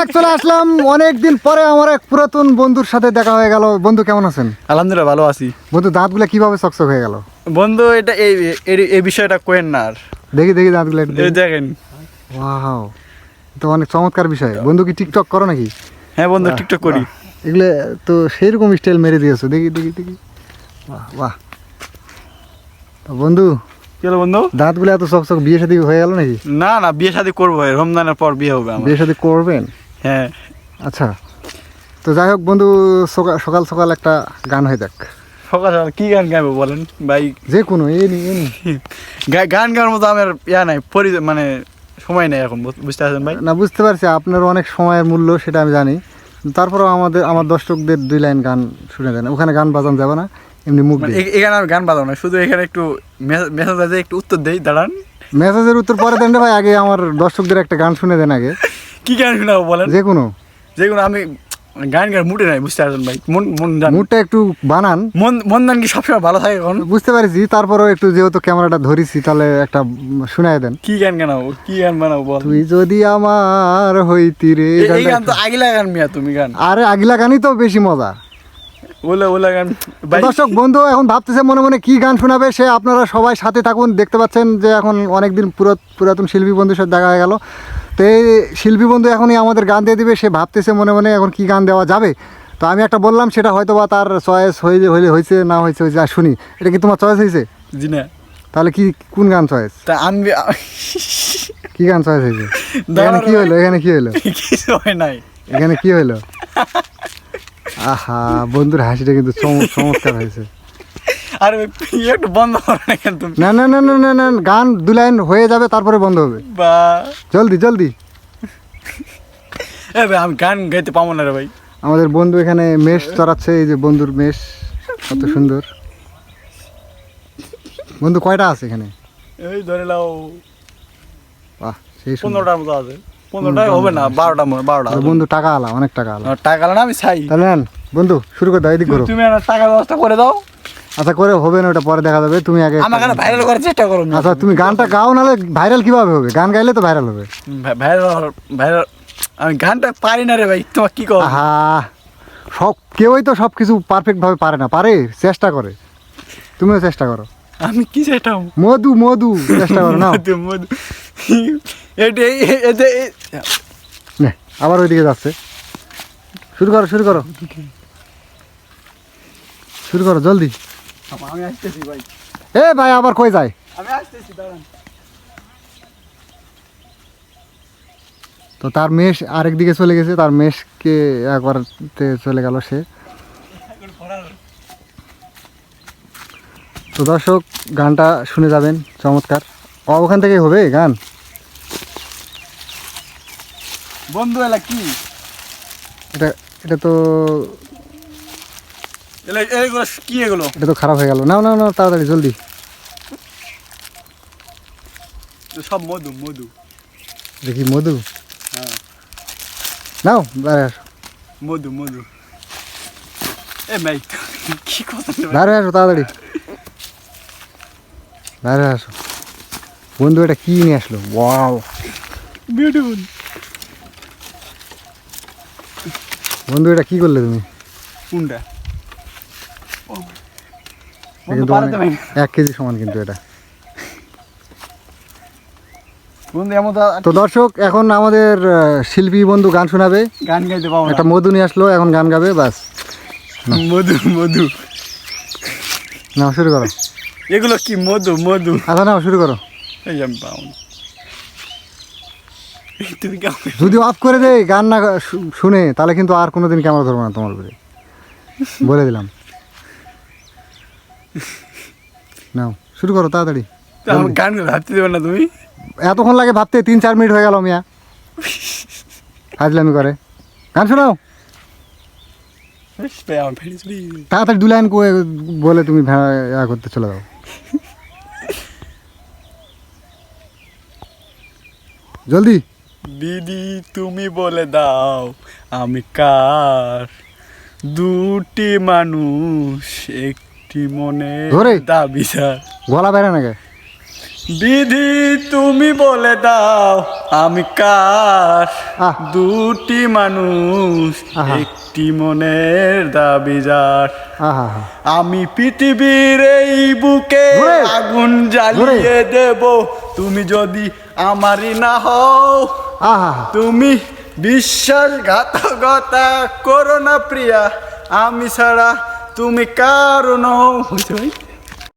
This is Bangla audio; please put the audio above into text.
ব্যাক চলে আসলাম। অনেক দিন পরে আমার এক পুরাতন বন্ধুর সাথে দেখা হয়ে গেল। বন্ধু কেমন আছেন? আলহামদুলিল্লাহ ভালো আছি। বন্ধু দাঁতগুলো কীভাবে চকচক হয়ে গেল? বন্ধু এটা এই এই- বিষয়টা কোয়েন না আর। দেখি দেখি দাঁতগুলো দেখেন। ওয়াও তো অনেক চমৎকার বিষয়। বন্ধু কি টিকটক করো নাকি? হ্যাঁ বন্ধু টিকটক করি। এগুলো তো সেইরকম স্টাইল মেরে দিয়েছ। দেখি দেখি দেখি। বাহ বাহ। বন্ধু কি হলো বন্ধু? দাঁতগুলো এত চকচক বিয়ে শাদী হয়ে গেল নাকি? না না বিয়ে শাদী করব রমজানের পর বিয়ে হবে বিয়ে শাদী করবেন? হ্যাঁ। আচ্ছা। তো যাই হোক বন্ধু সকা- সকাল সকাল একটা গান হয়ে যাক। সকাল সকাল কি গান গাইবো বলেন? ভাই যে কোনো এ নি এ নি। গান গাওয়ার মতো আমার ইয়া নাই পরি মানে সময় নেই এখন বুঝ- বুঝতে পারছেন ভাই? না বুঝতে পারছি আপনার অনেক সময়ের মূল্য সেটা আমি জানি। তারপরেও আমাদের আমার দর্শকদের দুই লাইন গান শুনে দেন। ওখানে গান বাজান যাবে না এমনি মুখ মানে এখানে আমি গান বাজাবো না শুধু এখানে একটু মেসেজ আছে একটু উত্তর দেই দাঁড়ান। মেসেজের উত্তর পরে দেন ভাই আগে আমার দর্শকদের একটা গান শুনে দেন আগে। কি গান শোনাবো বলেন? যে কোনো যে কোনো আমি গান গান মুটে নাই বুঝতে পারছেন ভাই। মন মন মুডটা একটু বানান। মন মন দান কি সবসময় ভালো থাকে এখন? বুঝতে পারছি তারপরেও একটু যেহেতু ক্যামেরাটা ধরিছি তাহলে একটা শুনাই দেন। কি গান গানাবো? কি গান বানাবো বল তুই যদি আমার হইতি রে এই গান তো আগিলা গান মিয়া তুমি গান। আরে আগিলা গানই তো বেশি মজা। ওলা ওলা গান দর্শক বন্ধু এখন ভাবতেছে মনে মনে কি গান শোনাবে সে আপনারা সবাই সাথে থাকুন দেখতে পাচ্ছেন যে এখন অনেকদিন পুরো- পুরাতন শিল্পী বন্ধুর সাথে দেখা হয়ে গেল। তো এই শিল্পী বন্ধু এখনই আমাদের গান দিয়ে দিবে সে ভাবতেছে মনে মনে এখন কি গান দেওয়া যাবে। তো আমি একটা বললাম সেটা হয়তো বা তার চয়েস হয়ে হইলে হয়েছে না হয়েছে হয়েছে আর শুনি। এটা কি তোমার চয়েস হয়েছে? জি না। তাহলে কি কোন গান চয়েস তা আমি কি গান চয়েস হয়েছে? এখানে কি হলো এখানে কি হলো? কিছু হয় নাই। এখানে কি হলো? আহা বন্ধুর হাসিটা কিন্তু চম- চমৎকার হয়েছে। আরে একটু বন্ধ করো না কেন তুমি না না না না না না গান দু লাইন হয়ে যাবে তারপরে বন্ধ হবে। বা। জলদি জলদি। এ ভাই আমি গান গাইতে পাবো না রে ভাই। আমাদের বন্ধু এখানে মেষ চড়াচ্ছে এই যে বন্ধুর মেষ কত সুন্দর। বন্ধু কয়টা আছে এখানে? এই ধরে নাও। বাহ সেই পনেরোটার মতো আছে। পনেরোটা হবে না বারোটা বারোটা বন্ধু টাকা আলা অনেক টাকা আলা। টাকা আলা না আমি চাই। তাহলে বন্ধু শুরু করে দাও এদিক করো। তুমি একটা টাকা ব্যবস্থা করে দাও। আচ্ছা করে হবে না ওটা পরে দেখা যাবে তুমি আগে আমার গান ভাইরাল করার চেষ্টা করো না। আচ্ছা তুমি গানটা গাও নাহলে ভাইরাল কীভাবে হবে? গান গাইলে তো ভাইরাল হবে। ভাইরাল ভাইরাল আমি গানটা পারি না রে ভাই তোমার কি কর? আহা সব কেউই তো সব কিছু পারফেক্ট ভাবে পারে না পারে চেষ্টা করে। তুমিও চেষ্টা করো। আমি কি চাইতাম মধু মধু চেষ্টা করো না মধু মধু। এটা এই- এটা এই- নে, আবার ওইদিকে যাচ্ছে। শুরু করো শুরু করো। শুরু করো জলদি। আমি আসতেছি ভাই। এ ভাই আবার কই যায়? আমি আসতেছি দাঁড়ান। তো তার মেষ আরেক দিকে চলে গেছে তার মেষকে একবার চলে গেল সে। তো দর্শক গানটা শুনে যাবেন চমৎকার। ও, ওখান থেকে হবে গান? বন্ধু এলা কি? এটা এটা তো এলা এইগুলো কি এগুলো? এটা তো খারাপ হয়ে গেল। নাও নাও নাও তাড়াতাড়ি জলদি। সব মধু মধু। দেখি মধু? হ্যাঁ। নাও বাইরে আসো। মধু মধু। এ ভাই কি কথা বাইরে আসো তাড়াতাড়ি। বাইরে আসো। বন্ধু এটা কি নিয়ে আসলো? ওয়াও। বিউটিফুল বন্ধু এটা কি করলে তুমি? কোনটা কিন্তু এক কেজি সমান কিন্তু এটা। তো দর্শক এখন আমাদের শিল্পী বন্ধু গান শোনাবে। গান গাইতে পাবো একটা না মধু নিয়ে আসলো এখন গান গাবে বাস মধু মধু। নাও শুরু করো। এগুলো কি মধু মধু? আচ্ছা নাও শুরু করো। এই আমি পাবো তুমি যদি অফ করে দেয় গান না শুনে তাহলে কিন্তু আর কোনোদিন ক্যামেরা ধরবো না তোমার উপরে। বলে দিলাম। নাও শুরু করো তাড়াতাড়ি। গান ভাবতে দেবে না তুমি? এতক্ষণ লাগে ভাবতে তিন চার মিনিট হয়ে গেল মিয়া। ফাজলামি করে। গান শোনাও। তাড়াতাড়ি দু লাইন কয়ে বলে তুমি ভেড়া করতে চলে যাও। জলদি। দিদি তুমি বলে দাও আমি কার? দুটি মানুষ মনে দাবি স্যার। গলা বেড়ে নাকি? বিধি তুমি বলে দাও আমি কার। দুটি মানুষ। একটি মনের দাবি যার। আমি পৃথিবীর এই বুকে আগুন জ্বালিয়ে দেব। তুমি যদি আমারই না হও তুমি বিশ্বাসঘাতকতা করো না প্রিয়া। আমি ছাড়া তুমি কারও নও?